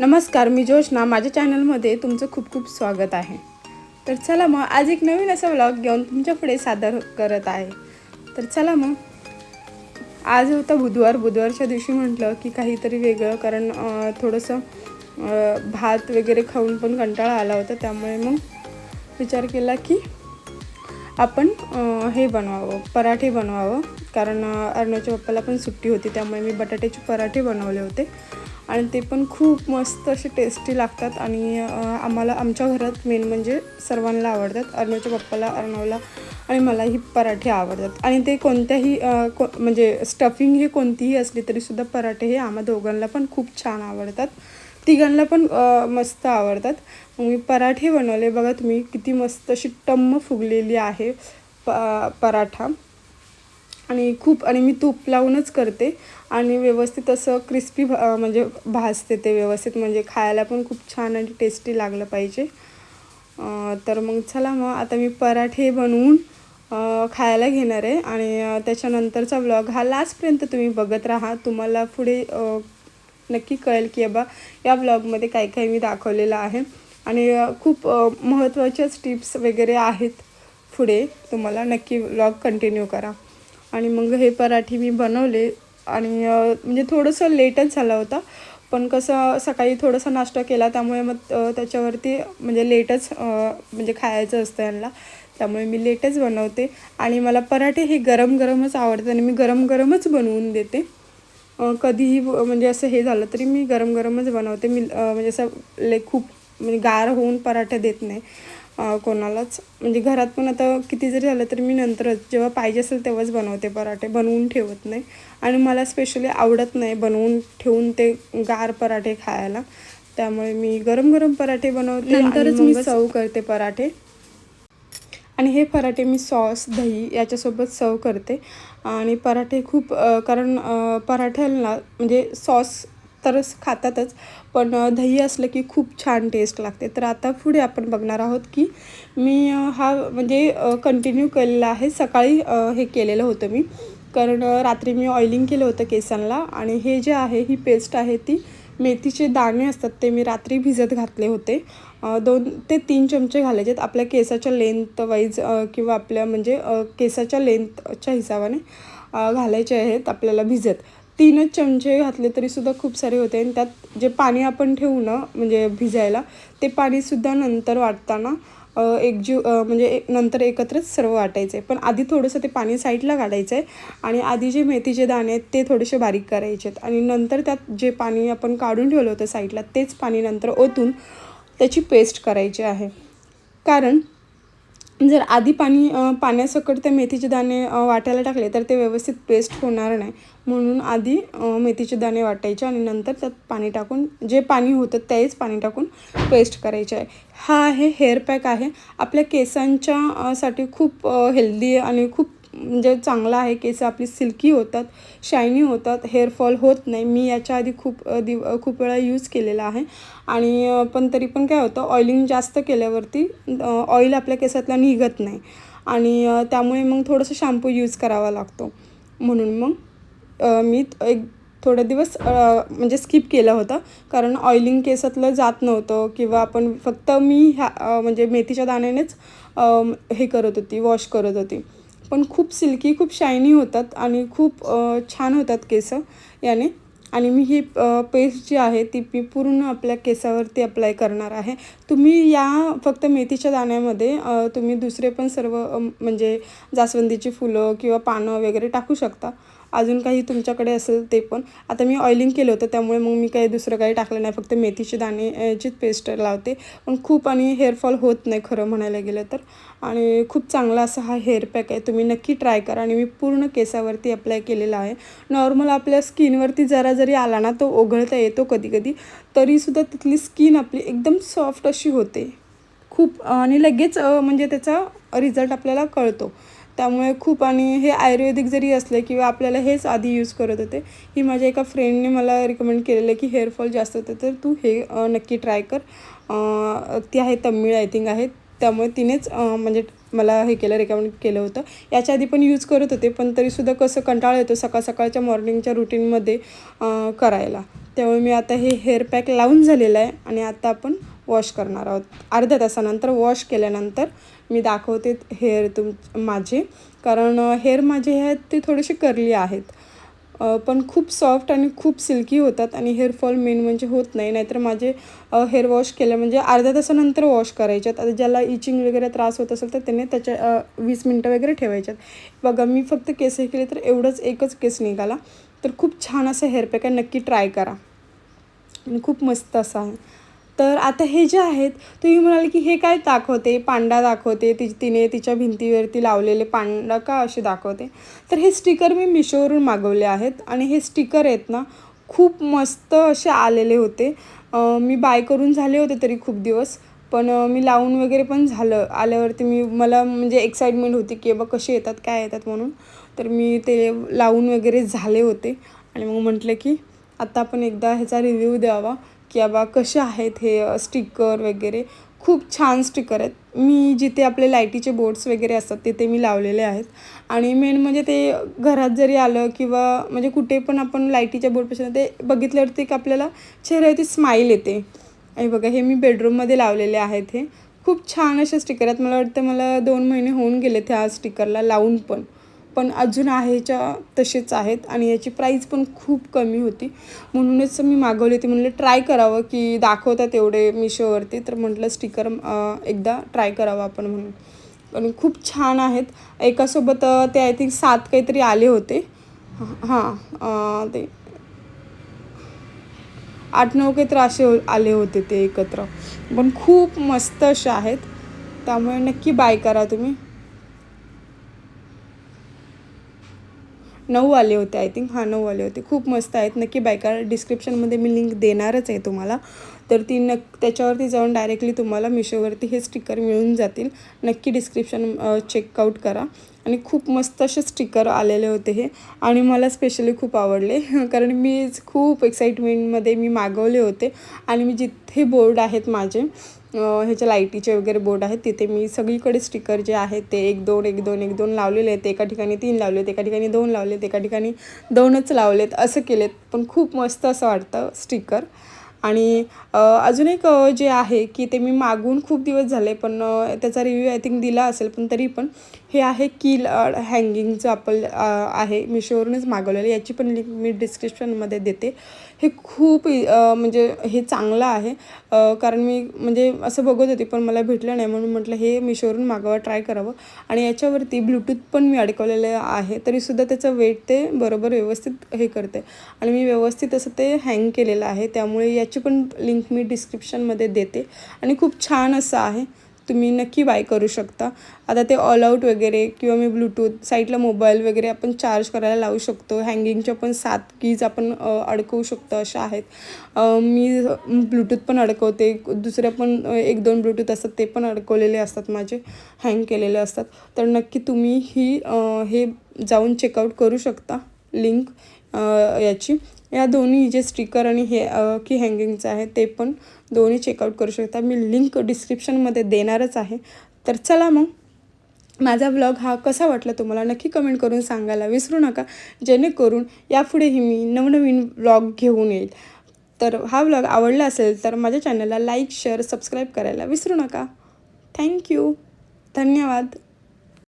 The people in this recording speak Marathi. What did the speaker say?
नमस्कार मी जोशना माझ्या चॅनलमध्ये तुमचं खूप खूप स्वागत आहे. तर चला मग आज एक नवीन असा व्लॉग घेऊन तुमच्यापुढे सादर करत आहे. तर चला मग. आज होता बुधवार. बुधवारच्या दिवशी म्हटलं की काहीतरी वेगळं कारण थोडंसं भात वगैरे खाऊन पण कंटाळा आला होता. त्यामुळे मग विचार केला की आपण हे बनवावं पराठे बनवावं. कारण अं, अर्णवच्या पप्पाला पण सुट्टी होती. त्यामुळे मी बटाट्याचे पराठे बनवले होते. आणि ते पण खूप मस्त असे टेस्टी लागतात. आणि आम्हाला आमच्या घरात मेन म्हणजे सर्वांना आवडतात. अर्णवच्या पप्पाला अर्णवला आणि मलाही पराठे आवडतात. आणि ते कोणत्याही को म्हणजे स्टफिंग हे कोणतीही असली तरीसुद्धा पराठे हे आम्हा दोघांना पण खूप छान आवडतात. तिघांना पण मस्त आवडतात. मी पराठे बनवले. बघा तुम्ही किती मस्त अशी टम्म फुगलेली आहे प पराठा. आणि खूप आणि मी तूप लावूनच करते. आणि व्यवस्थित असं क्रिस्पी म्हणजे भाजते ते व्यवस्थित. म्हणजे खायला पण खूप छान आणि टेस्टी लागलं पाहिजे. तर मग चला मग आता मी पराठे बनवून खायला घेणार आहे. आणि त्याच्यानंतरचा व्लॉग हा लास्टपर्यंत तुम्ही बघत राहा. तुम्हाला पुढे नक्की कळेल की बाबा या ब्लॉगमध्ये काय काय मी दाखवलेलं आहे. आणि खूप महत्त्वाच्याच टिप्स वगैरे आहेत पुढे. तुम्हाला नक्की व्लॉग कंटिन्यू करा. आणि मग हे पराठे मी बनवले आणि म्हणजे थोडंसं लेटच झाला होता. पण कसं सकाळी थोडासा नाश्ता केला त्यामुळे मग त्याच्यावरती म्हणजे लेटच म्हणजे खायचं असतं यांना. त्यामुळे मी लेटच बनवते. आणि मला पराठे हे गरम गरमच आवडतं आणि मी गरम गरमच बनवून देते. कधीही म्हणजे असं हे झालं तरी मी गरम गरमच बनवते. मी म्हणजे असं ले खूप म्हणजे गार होऊन पराठे देत नाही. कोणालाच म्हणजे घरात पण आता किती जरी झालं तरी मी नंतरच जेव्हा पाहिजे असेल तेव्हाच बनवते पराठे बनवून ठेवत नाही. आणि मला स्पेशली आवडत नाही बनवून ठेवून ते गार पराठे खायला. त्यामुळे मी गरम गरम पराठे बनवते नंतरच मी सर्व करते पराठे. आणि हे पराठे मी सॉस दही याच्यासोबत सर्व करते. आणि पराठे खूप कारण अ, पराठ्याला म्हणजे सॉस तरच खातातच. पण दही असलं की खूप छान टेस्ट लागते. तर आता पुढे आपण बघणार आहोत की मी हा म्हणजे कंटिन्यू केलेला आहे. सकाळी हे केलेलं होतं मी. कारण रात्री मी ऑइलिंग केलं होतं केसांना आणि हे जे आहे ही पेस्ट आहे ती मेथीचे दाणे असतात ते मी रात्री भिजत घातले होते. दोन ते तीन चमचे घालायचे आहेत. आपल्या केसाच्या लेंथ वाईज किंवा आपल्या म्हणजे केसाच्या लेंथच्या हिसाबाने घालायचे आहेत आपल्याला भिजत. तीनच चमचे घातले तरीसुद्धा खूप सारे होते. आणि त्यात जे पाणी आपण ठेवू ना म्हणजे भिजायला ते पाणीसुद्धा नंतर वाटताना अ, एकजीव म्हणजे एक नंतर एकत्रच सर्व वाटायचं. आहे पण आधी थोडंसं ते पाणी साईडला काढायचं आहे आणि आधी जे मेथीचे दाणे आहेत ते थोडेसे बारीक करायचे आहेत आणि नंतर त्यात जे पाणी आपण काढून ठेवलं होतं साईडला तेच पाणी नंतर ओतून त्याची पेस्ट करायची आहे. कारण जर आधी पाणी पाण्यासकट ते मेथीचे दाणे वाटायला टाकले तर ते व्यवस्थित पेस्ट होणार नाही. म्हणून आधी मेथीचे दाणे वाटायचे आणि नंतर त्यात पाणी टाकून जे पाणी होतं तेच पाणी टाकून पेस्ट करायचे आहे. हा आहे हेअर पॅक आहे. आपल्या केसांच्या साठी खूप हेल्दी आणि खूप म्हणजे चांगला आहे केस आपली सिल्की होतात शायनी होतात हेअरफॉल होत नाही. मी याच्या आधी खूप दिव खूप वेळा यूज केलेला आहे. आणि पण तरी पण काय होतं ऑइलिंग जास्त केल्यावरती ऑइल आपल्या केसातला निघत नाही. आणि त्यामुळे मग थोडंसं शॅम्पू यूज करावा लागतो. म्हणून मग मी एक थोडे दिवस म्हणजे स्किप केलं होतं. कारण ऑइलिंग केसातलं जात नव्हतं किंवा आपण फक्त मी ह्या म्हणजे मेथीच्या दाण्यानेच हे करत होती वॉश करत होती. पण खूप सिल्की खूप शायनी होतात आणि खूप छान होतात केस याने. आणि मी ही पेस्ट जी आहे ती मी पूर्ण आपल्या केसावरती अप्लाय करणार आहे. तुम्ही या फक्त मेथीच्या दाण्यामध्ये तुम्ही दुसरे पण सर्व म्हणजे जास्वंदीची फुलं किंवा पानं वगैरे टाकू शकता. अजून काही तुमच्याकडे असेल ते पण. आता मी ऑइलिंग केलं होतं त्यामुळे मग मी काही दुसरं काही टाकलं नाही फक्त मेथीचे दाणे पेस्ट लावते. पण खूप आणि हेअरफॉल होत नाही खरं म्हणायला गेलं तर. आणि खूप चांगला असा हा हेअर पॅक आहे तुम्ही नक्की ट्राय करा. आणि मी पूर्ण केसावरती अप्लाय केलेला आहे. नॉर्मल आपल्या स्किनवरती जरा जरी आला ना तो ओघळता येतो कधी कधी तरीसुद्धा तिथली स्किन आपली एकदम सॉफ्ट अशी होते. खूप आणि लगेच म्हणजे त्याचा रिझल्ट आपल्याला कळतो. त्यामुळे खूप आणि हे आयुर्वेदिक जरी असलं किंवा आपल्याला हेच आधी यूज करत होते ही माझ्या एका फ्रेंडने मला रिकमेंड केलेलं आहे की हेअरफॉल जास्त होते तर तू हे नक्की ट्राय कर. ती आहे तमिळ आय थिंक आहे. त्यामुळे तिनेच म्हणजे मला हे केलं रेकमेंड केलं होतं. याच्या आधी पण यूज करत होते पण तरीसुद्धा कसं कंटाळा येतो सकाळ सकाळच्या मॉर्निंगच्या रुटीनमध्ये करायला. त्यामुळे मी आता हे हेअर पॅक लावून झालेलं आहे आणि आता आपण वॉश करणार आहोत. अर्ध्या तासानंतर वॉश केल्यानंतर मी दाखवते हेअर तुम माझे. कारण हेअर माझे आहेत ते थोडेसे करली आहेत. पण खूप सॉफ्ट आणि खूप सिल्की होतात आणि हेअरफॉल मेन म्हणजे होत नाही. नाहीतर माझे हेअर वॉश केलं म्हणजे अर्ध्या तासानंतर वॉश करायच्यात. आता ज्याला इचिंग वगैरे त्रास होत असेल तर त्याने त्याच्या वीस मिनटं वगैरे ठेवायच्यात. बघा मी फक्त केस हे केले तर एवढंच एकच केस निघाला. तर खूप छान असं हेअर पॅक आहे. नक्की ट्राय करा. आणि खूप मस्त असं आहे. तर आता हे जे आहेत तुम्ही म्हणाले की हे काय दाखवते? पांडा दाखवते ति तिने तिच्या भिंतीवरती लावलेले पांडा का असे दाखवते? तर हे स्टिकर मी मिशोवरून मागवले आहेत आणि हे स्टिकर आहेत ना खूप मस्त असे आलेले होते. मी बाय करून झाले होते तरी खूप दिवस पण मी लावून वगैरे पण झालं आल्यावरती मी मला म्हणजे एक्साइटमेंट होती की बाबा कसे येतात काय येतात म्हणून. तर मी ते लावून वगैरे झाले होते आणि मग म्हटलं की आता आपण एकदा ह्याचा रिव्ह्यू द्यावा. की बाबा कसे आहेत हे स्टिकर वगैरे. खूप छान स्टिकर आहेत. मी जिथे आपले लाईटीचे बोर्ड्स वगैरे असतात तिथे मी लावलेले आहेत. आणि मेन म्हणजे ते घरात जरी आलं किंवा म्हणजे कुठे पण आपण लाईटीच्या बोर्डपासून ते बघितल्यावरती एक आपल्याला चेहऱ्यावरती स्माईल येते. आणि बघा हे मी बेडरूममध्ये लावलेले आहेत हे. खूप छान असे स्टिकर आहेत. मला वाटतं मला दोन महिने होऊन गेले त्या स्टिकरला लावून पण. पण अजून आहेच्या तसेच आहेत आणि याची प्राईस पण खूप कमी होती. म्हणूनच मी मागवली होती. म्हणलं ट्राय करावं की दाखवतात एवढे मिशोवरती. तर म्हटलं स्टिकर एकदा ट्राय करावं आपण म्हणून. आणि खूप छान आहेत. एकासोबत ते आय थिंक सात काहीतरी आले होते. हां ते आठ नऊ काहीतरी असे हो- आले होते ते एकत्र. पण खूप मस्त असे आहेत. त्यामुळे नक्की बाय करा तुम्ही. नऊ आले होते आय थिंक हां नऊ आले होते. खूप मस्त आहेत. नक्की बायका डिस्क्रिप्शनमध्ये मी लिंक देणारच आहे तुम्हाला. तर ती नक् त्याच्यावरती जाऊन डायरेक्टली तुम्हाला मिशोवरती हे स्टिकर मिळून जातील. नक्की डिस्क्रिप्शन चेकआउट करा. आणि खूप मस्त असे स्टिकर आलेले होते हे. आणि मला स्पेशली खूप आवडले. कारण मी खूप एक्साइटमेंटमध्ये मी मागवले होते. आणि मी जिथे बोर्ड आहेत माझे ह्याच्या लाईटीचे वगैरे बोर्ड आहेत तिथे मी सगळीकडे स्टिकर जे आहेत ते एक दोन एक दोन एक दोन लावलेले आहेत. एका ठिकाणी तीन लावलेत एका ठिकाणी दोन लावलेत एका ठिकाणी दोनच लावलेत असं केलेत. पण खूप मस्त असं वाटतं स्टिकर आणि अजून एक जे आहे की ते मी मागून खूप दिवस झाले पण त्याचा रिव्ह्यू आय थिंक दिला असेल पण तरी पण हे आहे कील हँगिंगचं आपलं आहे मिशोवरूनच मागवलेलं याची पण लिंक मी डिस्क्रिप्शनमध्ये देते. हे खूप म्हणजे हे चांगलं आहे. कारण मी म्हणजे असं बघत होती पण मला भेटलं नाही म्हणून म्हटलं हे मिशोवरून मागवा ट्राय करावं. आणि याच्यावरती ब्लूटूथ पण मी अडकवलेलं आहे तरीसुद्धा त्याचं वेट ते बरोबर व्यवस्थित हे करते आणि मी व्यवस्थित असं ते हँग केलेलं आहे त्यामुळे याची पण लिंक मी डिस्क्रिप्शनमध्ये देते. आणि खूप छान असं आहे. तुम्ही नक्की बाय करू शकता. आता ते ऑल आऊट वगैरे किंवा मी ब्लूटूथ साईडला मोबाईल वगैरे आपण चार्ज करायला लावू शकतो. हँगिंगच्या पण सात कीज आपण अडकवू शकतो अशा आहेत. मी ब्लूटूथ पण अडकवते. दुसऱ्या पण एक दोन ब्लूटूथ असतात ते पण अडकवलेले असतात माझे. हँग केलेले असतात. तर नक्की तुम्ही ही हे जाऊन चेकआउट करू शकता. लिंक याची. या दोन्ही जे स्टिकर आणि हे की हँगिंगचं आहे ते पण दोन्ही चेकआउट करू शकता. मी लिंक डिस्क्रिप्शनमध्ये देणारच आहे. तर चला मग माझा ब्लॉग हा कसा वाटला तुम्हाला नक्की कमेंट करून सांगायला विसरू नका. जेणेकरून यापुढेही मी नवनवीन ब्लॉग घेऊन येईल. तर हा ब्लॉग आवडला असेल तर माझ्या चॅनलला लाईक शेअर सबस्क्राईब करायला विसरू नका. थँक्यू धन्यवाद.